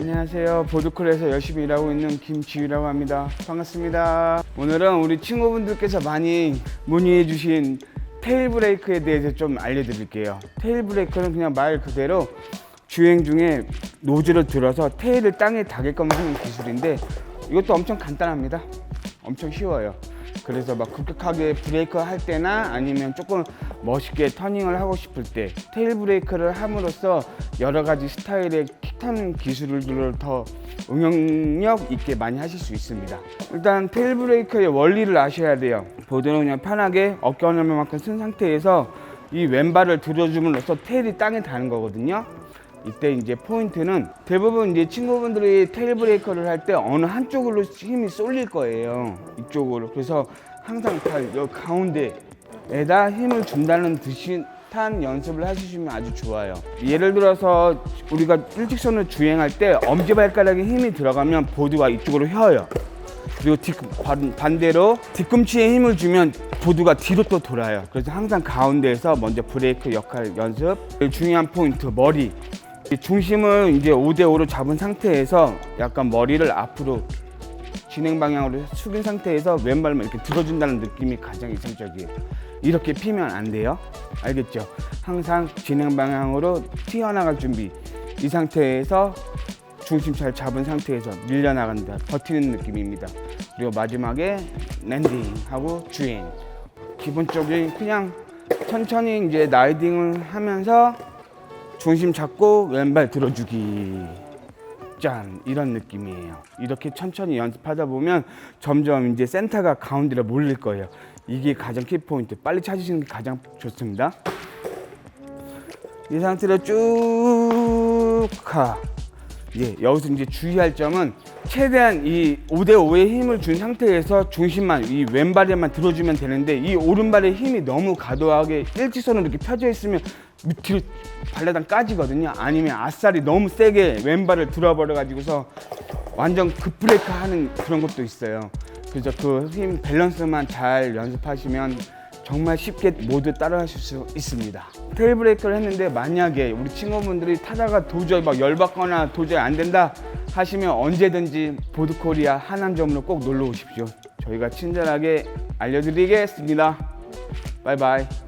안녕하세요. 보드콜에서 열심히 일하고 있는 김지유라고 합니다. 반갑습니다. 오늘은 우리 친구분들께서 많이 문의해 주신 테일 브레이크에 대해서 좀 알려드릴게요. 테일 브레이크는 그냥 말 그대로 주행 중에 노즐을 들어서 테일을 땅에 닿게끔 하는 기술인데 이것도 엄청 간단합니다. 엄청 쉬워요. 그래서 막 급격하게 브레이크 할 때나 아니면 조금 멋있게 터닝을 하고 싶을 때 테일 브레이크를 함으로써 여러 가지 스타일의 킥타는 기술들을 더 응용력 있게 많이 하실 수 있습니다. 일단 테일 브레이크의 원리를 아셔야 돼요. 보드는 그냥 편하게 어깨 어느만큼 쓴 상태에서 이 왼발을 들어줌으로써 테일이 땅에 닿는 거거든요. 이때 이제 포인트는 대부분 이제 친구분들이 테일 브레이커를 할 때 어느 한쪽으로 힘이 쏠릴 거예요. 이쪽으로. 그래서 항상 발 여기 가운데에다 힘을 준다는 듯 한 연습을 해주시면 아주 좋아요. 예를 들어서 우리가 일직선을 주행할 때 엄지발가락에 힘이 들어가면 보드가 이쪽으로 휘어요. 그리고 뒤, 반- 반대로 뒤꿈치에 힘을 주면 보드가 뒤로 또 돌아요. 그래서 항상 가운데에서 먼저 브레이크 역할 연습. 중요한 포인트 머리. 이 중심을 이제 5대5로 잡은 상태에서 약간 머리를 앞으로 진행 방향으로 숙인 상태에서 왼발만 이렇게 들어준다는 느낌이 가장 이상적이에요. 이렇게 피면 안 돼요. 알겠죠? 항상 진행 방향으로 튀어나갈 준비. 이 상태에서 중심 잘 잡은 상태에서 밀려나간다. 버티는 느낌입니다. 그리고 마지막에 랜딩하고 주행. 기본적인 그냥 천천히 이제 라이딩을 하면서 중심 잡고 왼발 들어주기. 짠 이런 느낌이에요. 이렇게 천천히 연습하다 보면 점점 이제 센터가 가운데로 몰릴 거예요. 이게 가장 키 포인트. 빨리 찾으시는 게 가장 좋습니다. 이 상태로 쭉 가. 예, 여기서 이제 주의할 점은 최대한 이 5대5의 힘을 준 상태에서 중심만 이 왼발에만 들어주면 되는데 이 오른발의 힘이 너무 과도하게 일직선으로 이렇게 펴져 있으면 밑으로 발레단 까지거든요. 아니면 아싸리 너무 세게 왼발을 들어버려 가지고서 완전 급브레이크 하는 그런 것도 있어요. 그래서 그 힘 밸런스만 잘 연습하시면 정말 쉽게 모두 따라하실 수 있습니다. 테일 브레이크를 했는데 만약에 우리 친구분들이 타다가 도저히 막 열받거나 도저히 안 된다 하시면 언제든지 보드코리아 하남점으로 꼭 놀러 오십시오. 저희가 친절하게 알려드리겠습니다. 바이바이.